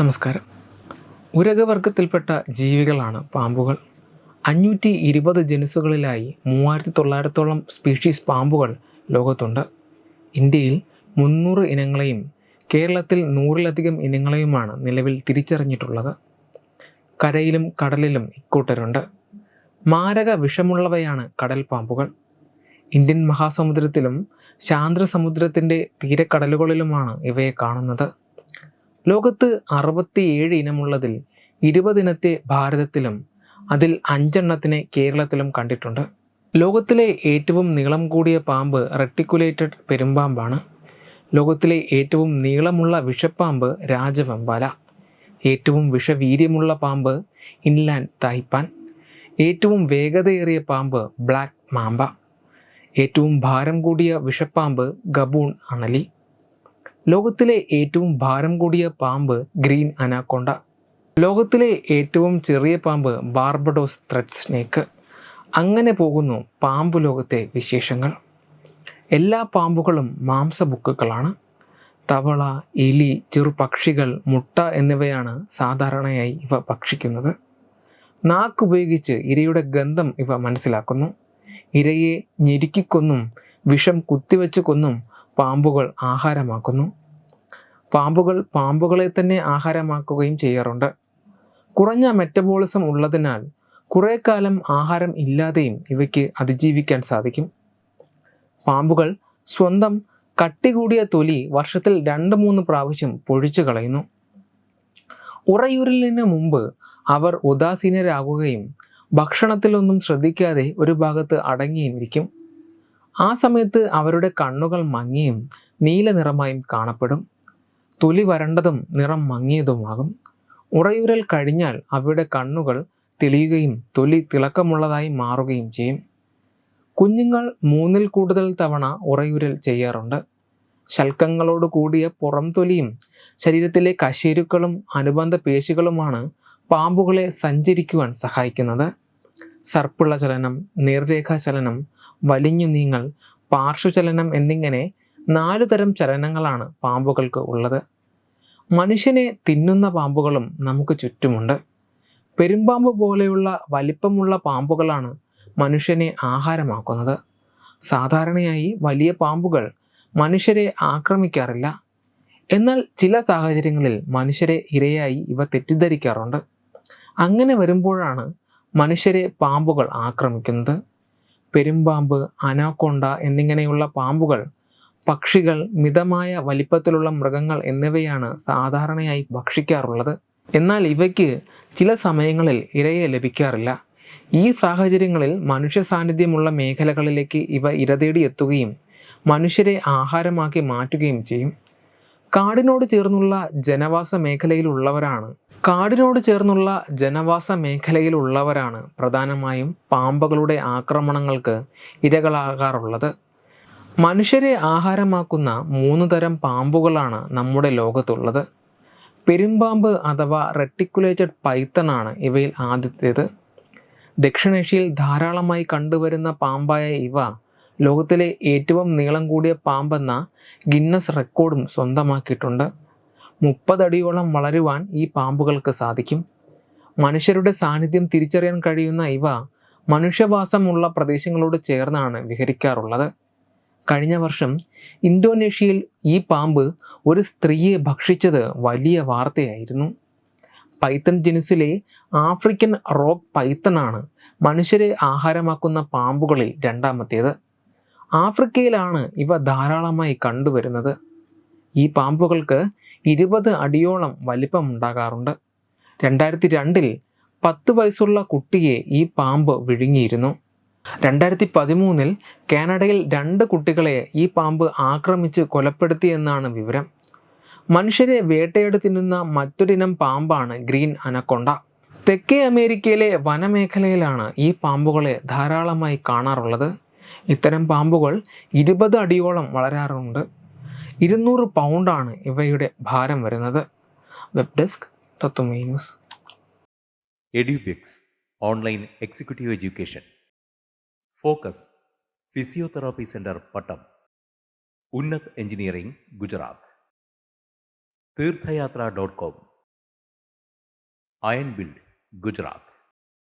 നമസ്കാരം. ഉരകവർഗത്തിൽപ്പെട്ട ജീവികളാണ് പാമ്പുകൾ. അഞ്ഞൂറ്റി ഇരുപത് ജനുസുകളിലായി മൂവായിരത്തി തൊള്ളായിരത്തോളം സ്പീഷീസ് പാമ്പുകൾ ലോകത്തുണ്ട്. ഇന്ത്യയിൽ മുന്നൂറ് ഇനങ്ങളെയും കേരളത്തിൽ നൂറിലധികം ഇനങ്ങളെയുമാണ് നിലവിൽ തിരിച്ചറിഞ്ഞിട്ടുള്ളത്. കരയിലും കടലിലും ഇക്കൂട്ടരുണ്ട്. മാരക വിഷമുള്ളവയാണ് കടൽ പാമ്പുകൾ. ഇന്ത്യൻ മഹാസമുദ്രത്തിലും ശാന്തസമുദ്രത്തിന്റെ തീരക്കടലുകളിലുമാണ് ഇവയെ കാണുന്നത്. ലോകത്ത് അറുപത്തിയേഴ് ഇനമുള്ളതിൽ ഇരുപതിനത്തെ ഭാരതത്തിലും അതിൽ അഞ്ചെണ്ണത്തിനെ കേരളത്തിലും കണ്ടിട്ടുണ്ട്. ലോകത്തിലെ ഏറ്റവും നീളം കൂടിയ പാമ്പ് റെട്ടിക്കുലേറ്റഡ് പെരുമ്പാമ്പാണ്. ലോകത്തിലെ ഏറ്റവും നീളമുള്ള വിഷപ്പാമ്പ് രാജവെമ്പാല. ഏറ്റവും വിഷവീര്യമുള്ള പാമ്പ് ഇൻലാൻഡ് തായ്പാൻ. ഏറ്റവും വേഗതയേറിയ പാമ്പ് ബ്ലാക്ക് മാമ്പ ഏറ്റവും ഭാരം കൂടിയ വിഷപ്പാമ്പ് ഗബൂൺ അണലി. ലോകത്തിലെ ഏറ്റവും ഭാരം കൂടിയ പാമ്പ് ഗ്രീൻ അനാക്കൊണ്ട. ലോകത്തിലെ ഏറ്റവും ചെറിയ പാമ്പ് ബാർബഡോസ് ത്രെഡ് സ്നേക്ക്. അങ്ങനെ പോകുന്നു പാമ്പ് ലോകത്തെ വിശേഷങ്ങൾ. എല്ലാ പാമ്പുകളും മാംസബുക്കുകളാണ് തവള എലി ചെറുപക്ഷികൾ മുട്ട എന്നിവയാണ് സാധാരണയായി ഇവ ഭക്ഷിക്കുന്നത്. നാക്ക് ഉപയോഗിച്ച് ഇരയുടെ ഗന്ധം ഇവ മനസ്സിലാക്കുന്നു. ഇരയെ ഞെരുക്കിക്കൊന്നും വിഷം കുത്തിവെച്ച് കൊന്നും പാമ്പുകൾ ആഹാരമാക്കുന്നു. പാമ്പുകൾ പാമ്പുകളെ തന്നെ ആഹാരമാക്കുകയും ചെയ്യാറുണ്ട്. കുറഞ്ഞ മെറ്റബോളിസം ഉള്ളതിനാൽ കുറേ കാലം ആഹാരം ഇല്ലാതെയും ഇവയ്ക്ക് അതിജീവിക്കാൻ സാധിക്കും. പാമ്പുകൾ സ്വന്തം കട്ടി കൂടിയ തൊലി വർഷത്തിൽ രണ്ട് മൂന്ന് പ്രാവശ്യം പൊഴിച്ചു കളയുന്നു. ഉറയൂരലിന് മുമ്പ് അവർ ഉദാസീനരാകുകയും ഭക്ഷണത്തിലൊന്നും ശ്രദ്ധിക്കാതെ ഒരു ഭാഗത്ത് അടങ്ങിയും ഇരിക്കും. ആ സമയത്ത് അവരുടെ കണ്ണുകൾ മങ്ങിയും നീല നിറമായും കാണപ്പെടും. തൊലി വരണ്ടതും നിറം മങ്ങിയതുമാകും. ഉറയുരൽ കഴിഞ്ഞാൽ അവയുടെ കണ്ണുകൾ തെളിയുകയും തൊലി തിളക്കമുള്ളതായി മാറുകയും ചെയ്യും. കുഞ്ഞുങ്ങൾ മൂന്നിൽ കൂടുതൽ തവണ ഉറയുരൽ ചെയ്യാറുണ്ട്. ശൽക്കങ്ങളോട് കൂടിയ പുറം തൊലിയും ശരീരത്തിലെ കശേരുക്കളും അനുബന്ധ പേശികളുമാണ് പാമ്പുകളെ സഞ്ചരിക്കുവാൻ സഹായിക്കുന്നത്. സർപ്പിള ചലനം നേർരേഖാ ചലനം വലിഞ്ഞു നീങ്ങൽ പാർശ്വചലനം എന്നിങ്ങനെ നാലു തരം ചലനങ്ങളാണ് പാമ്പുകൾക്ക് ഉള്ളത്. മനുഷ്യനെ തിന്നുന്ന പാമ്പുകളും നമുക്ക് ചുറ്റുമുണ്ട്. പെരുമ്പാമ്പ് പോലെയുള്ള വലിപ്പമുള്ള പാമ്പുകളാണ് മനുഷ്യനെ ആഹാരമാക്കുന്നത്. സാധാരണയായി വലിയ പാമ്പുകൾ മനുഷ്യരെ ആക്രമിക്കാറില്ല. എന്നാൽ ചില സാഹചര്യങ്ങളിൽ മനുഷ്യരെ ഇരയായി ഇവ തെറ്റിദ്ധരിക്കാറുണ്ട്. അങ്ങനെ വരുമ്പോഴാണ് മനുഷ്യരെ പാമ്പുകൾ ആക്രമിക്കുന്നത്. പെരുമ്പാമ്പ് അനാക്കൊണ്ട എന്നിങ്ങനെയുള്ള പാമ്പുകൾ പക്ഷികൾ മിതമായ വലിപ്പത്തിലുള്ള മൃഗങ്ങൾ എന്നിവയാണ് സാധാരണയായി ഭക്ഷിക്കാറുള്ളത്. എന്നാൽ ഇവയ്ക്ക് ചില സമയങ്ങളിൽ ഇരയെ ലഭിക്കാറില്ല. ഈ സാഹചര്യങ്ങളിൽ മനുഷ്യ സാന്നിധ്യമുള്ള മേഖലകളിലേക്ക് ഇവ ഇരതേടി എത്തുകയും മനുഷ്യരെ ആഹാരമാക്കി മാറ്റുകയും ചെയ്യും. കാടിനോട് ചേർന്നുള്ള ജനവാസ മേഖലയിലുള്ളവരാണ് കാടിനോട് ചേർന്നുള്ള ജനവാസ മേഖലയിലുള്ളവരാണ് പ്രധാനമായും പാമ്പുകളുടെ ആക്രമണങ്ങൾക്ക് ഇരകളാകാറുള്ളത്. മനുഷ്യരെ ആഹാരമാക്കുന്ന മൂന്ന് തരം പാമ്പുകളാണ് നമ്മുടെ ലോകത്തുള്ളത്. പെരുമ്പാമ്പ് അഥവാ റെട്ടിക്കുലേറ്റഡ് പൈത്തണാണ് ഇവയിൽ ആദ്യത്തേത്. ദക്ഷിണേഷ്യയിൽ ധാരാളമായി കണ്ടുവരുന്ന പാമ്പായ ഇവ ലോകത്തിലെ ഏറ്റവും നീളം കൂടിയ പാമ്പെന്ന ഗിന്നസ് റെക്കോർഡും സ്വന്തമാക്കിയിട്ടുണ്ട്. മുപ്പതടിയോളം വളരുവാൻ ഈ പാമ്പുകൾക്ക് സാധിക്കും. മനുഷ്യരുടെ സാന്നിധ്യം തിരിച്ചറിയാൻ കഴിയുന്ന ഇവ മനുഷ്യവാസമുള്ള പ്രദേശങ്ങളോട് ചേർന്നാണ് വിഹരിക്കാറുള്ളത്. കഴിഞ്ഞ വർഷം ഇന്തോനേഷ്യയിൽ ഈ പാമ്പ് ഒരു സ്ത്രീയെ ഭക്ഷിച്ചത് വലിയ വാർത്തയായിരുന്നു. പൈത്തൺ ജനുസിലെ ആഫ്രിക്കൻ റോക്ക് പൈത്തണാണ് മനുഷ്യരെ ആഹാരമാക്കുന്ന പാമ്പുകളിൽ രണ്ടാമത്തേത്. ആഫ്രിക്കയിലാണ് ഇവ ധാരാളമായി കണ്ടുവരുന്നത്. ഈ പാമ്പുകൾക്ക് ഇരുപത് അടിയോളം വലിപ്പമുണ്ടാകാറുണ്ട്. രണ്ടായിരത്തി രണ്ടിൽ പത്ത് വയസ്സുള്ള കുട്ടിയെ ഈ പാമ്പ് വിഴുങ്ങിയിരുന്നു. രണ്ടായിരത്തി പതിമൂന്നിൽ കാനഡയിൽ രണ്ട് കുട്ടികളെ ഈ പാമ്പ് ആക്രമിച്ച് കൊലപ്പെടുത്തിയെന്നാണ് വിവരം. മനുഷ്യരെ വേട്ടയെടു തിന്നുന്ന മറ്റൊരിനം പാമ്പാണ് ഗ്രീൻ അനക്കൊണ്ട. തെക്കേ അമേരിക്കയിലെ വനമേഖലയിലാണ് ഈ പാമ്പുകളെ ധാരാളമായി കാണാറുള്ളത്. ഇത്തരം പാമ്പുകൾ ഇരുപത് അടിയോളം വളരാറുണ്ട്. ഇരുന്നൂറ് പൗണ്ടാണ് ഇവയുടെ ഭാരം വരുന്നത്. Web desk തത്വമേ news Edubix online executive education. Focus physiotherapy centre Pattom. Unnat engineering Gujarat. Theerthayatra dot com. Iron build Gujarat.